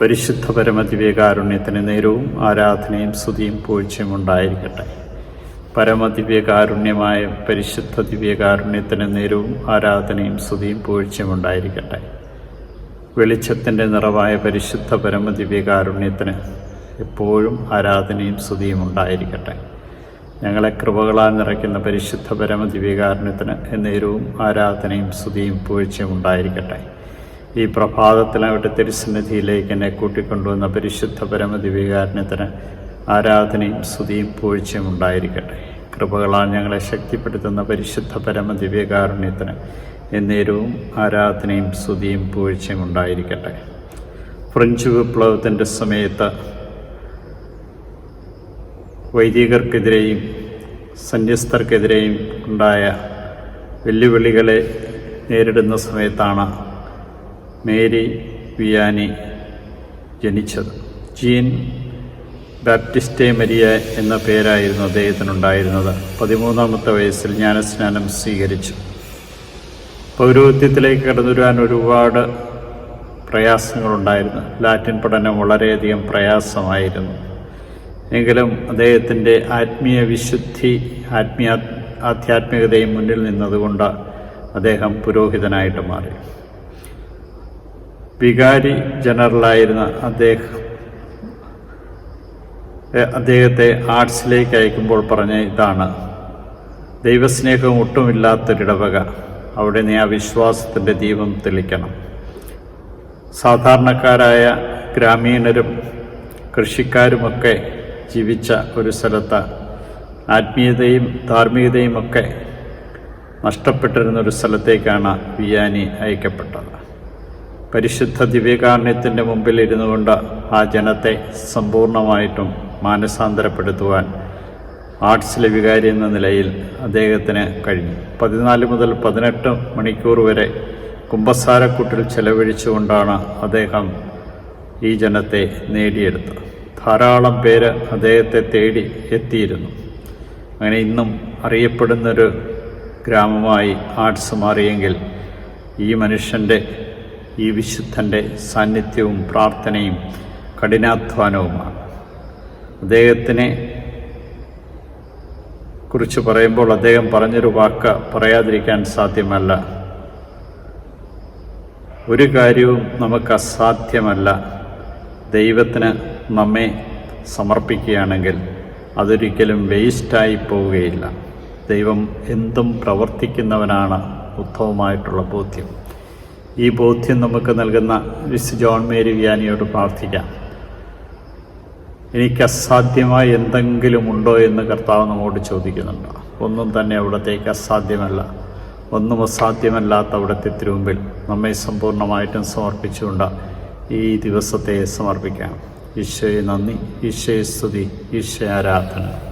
പരിശുദ്ധ പരമദിവ്യകാരുണ്യത്തിന് നേരവും ആരാധനയും സ്തുതിയും പൂഴ്ചയും ഉണ്ടായിരിക്കട്ടെ. പരമദിവ്യകാരുണ്യമായ പരിശുദ്ധ ദിവ്യകാരുണ്യത്തിന് നേരവും ആരാധനയും സ്തുതിയും പൂഴ്ചയും ഉണ്ടായിരിക്കട്ടെ. വെളിച്ചത്തിന്റെ നിറവായ പരിശുദ്ധ പരമദിവ്യകാരുണ്യത്തിന് എപ്പോഴും ആരാധനയും സ്തുതിയും ഉണ്ടായിരിക്കട്ടെ. ഞങ്ങളെ കൃപകളാൽ നിറയ്ക്കുന്ന പരിശുദ്ധ പരമദിവ്യകാരുണ്യത്തിന് എന്നേരവും ആരാധനയും സ്തുതിയും പൂഴ്ചയും ഉണ്ടായിരിക്കട്ടെ. ഈ പ്രഭാതത്തിലാവട്ടെ തിരുസന്നിധിയിലേക്ക് എന്നെ കൂട്ടിക്കൊണ്ടുവന്ന പരിശുദ്ധ പരമദിവികാരണത്തിന് ആരാധനയും സ്തുതിയും പൂഴ്ചയും ഉണ്ടായിരിക്കട്ടെ. കൃപകളാൽ ഞങ്ങളെ ശക്തിപ്പെടുത്തുന്ന പരിശുദ്ധ പരമദിവ്യകാരുണ്യത്തിന് എന്നേരവും ആരാധനയും സ്തുതിയും പൂഴ്ചയും ഉണ്ടായിരിക്കട്ടെ. ഫ്രഞ്ച് വിപ്ലവത്തിന്റെ സമയത്ത് വൈദികർക്കെതിരെയും സന്യസ്തർക്കെതിരെയും ഉണ്ടായ വെല്ലുവിളികളെ നേരിടുന്ന സമയത്താണ് മേരി വിയാനി ജനിച്ചത്. ജീൻ ബാപ്റ്റിസ്റ്റെ മരിയ എന്ന പേരായിരുന്നു അദ്ദേഹത്തിനുണ്ടായിരുന്നത്. പതിമൂന്നാമത്തെ വയസ്സിൽ ജ്ഞാനസ്നാനം സ്വീകരിച്ചു. പൗരോഹിത്യത്തിലേക്ക് കടന്നു വരാൻ ഒരുപാട് പ്രയാസങ്ങളുണ്ടായിരുന്നു. ലാറ്റിൻ പഠനം വളരെയധികം പ്രയാസമായിരുന്നു. എങ്കിലും അദ്ദേഹത്തിന്റെ ആത്മീയ വിശുദ്ധി ആത്മീയ ആധ്യാത്മികതയും മുന്നിൽ നിന്നതുകൊണ്ട് അദ്ദേഹം പുരോഹിതനായിട്ട് മാറി. വികാരി ജനറലായിരുന്ന അദ്ദേഹം അദ്ദേഹത്തെ ആർട്സിലേക്ക് അയക്കുമ്പോൾ പറഞ്ഞ ഇതാണ് ദൈവസ്നേഹം ഒട്ടുമില്ലാത്തൊരിടവക അവിടെ നീ ആ വിശ്വാസത്തിന്റെ ദീപം തെളിക്കണം. സാധാരണക്കാരായ ഗ്രാമീണരും കൃഷിക്കാരുമൊക്കെ ജീവിച്ച ഒരു സ്ഥലത്ത് ആത്മീയതയും ധാർമ്മികതയും ഒക്കെ നഷ്ടപ്പെട്ടിരുന്ന ഒരു സ്ഥലത്തേക്കാണ് വിയാനി അയക്കപ്പെട്ടത്. പരിശുദ്ധ ദിവ്യകാരുണ്യത്തിന്റെ മുമ്പിൽ ഇരുന്നു കൊണ്ട് ആ ജനത്തെ സമ്പൂർണമായിട്ടും മാനസാന്തരപ്പെടുത്തുവാൻ ആർട്സിലെ വികാരി എന്ന നിലയിൽ അദ്ദേഹത്തിന് കഴിഞ്ഞു. പതിനാല് മുതൽ പതിനെട്ട് മണിക്കൂർ വരെ കുമ്പസാരക്കൂട്ടിൽ ചെലവഴിച്ചുകൊണ്ടാണ് അദ്ദേഹം ഈ ജനത്തെ നേടിയെടുത്തത്. ധാരാളം പേര് അദ്ദേഹത്തെ തേടി എത്തിയിരുന്നു. അങ്ങനെ ഇന്നും അറിയപ്പെടുന്നൊരു ഗ്രാമമായി ആർട്സ് മാറിയെങ്കിൽ ഈ മനുഷ്യന്റെ ഈ വിശുദ്ധന്റെ സാന്നിധ്യവും പ്രാർത്ഥനയും കഠിനാധ്വാനവുമാണ്. അദ്ദേഹത്തിനെ കുറിച്ച് പറയുമ്പോൾ അദ്ദേഹം പറഞ്ഞൊരു വാക്ക് പറയാതിരിക്കാൻ സാധ്യമല്ല. ഒരു കാര്യവും നമുക്ക് അസാധ്യമല്ല. ദൈവത്തിന് നമ്മെ സമർപ്പിക്കുകയാണെങ്കിൽ അതൊരിക്കലും വേസ്റ്റായി പോവുകയില്ല. ദൈവം എന്തും പ്രവർത്തിക്കുന്നവനാണ് ഉത്തമമായിട്ടുള്ള ബോധ്യം. ഈ ബോധ്യം നമുക്ക് നൽകുന്ന വിസ് ജോൺ മേരി വ്യാനിയോട് പ്രാർത്ഥിക്കാം. എനിക്ക് അസാധ്യമായി എന്തെങ്കിലും ഉണ്ടോ എന്ന് കർത്താവ് നമ്മോട് ചോദിക്കുന്നുണ്ട്. ഒന്നും തന്നെ അവിടത്തേക്ക് അസാധ്യമല്ല. ഒന്നും അസാധ്യമല്ലാത്ത അവിടുത്തെ തിരുമുമ്പിൽ നമ്മെ സമ്പൂർണമായിട്ടും സമർപ്പിച്ചുകൊണ്ട് ഈ ദിവസത്തെ സമർപ്പിക്കാം. ഈശോയെ നന്ദി. ഈശോയെ സ്തുതി. ഈശോ ആരാധന.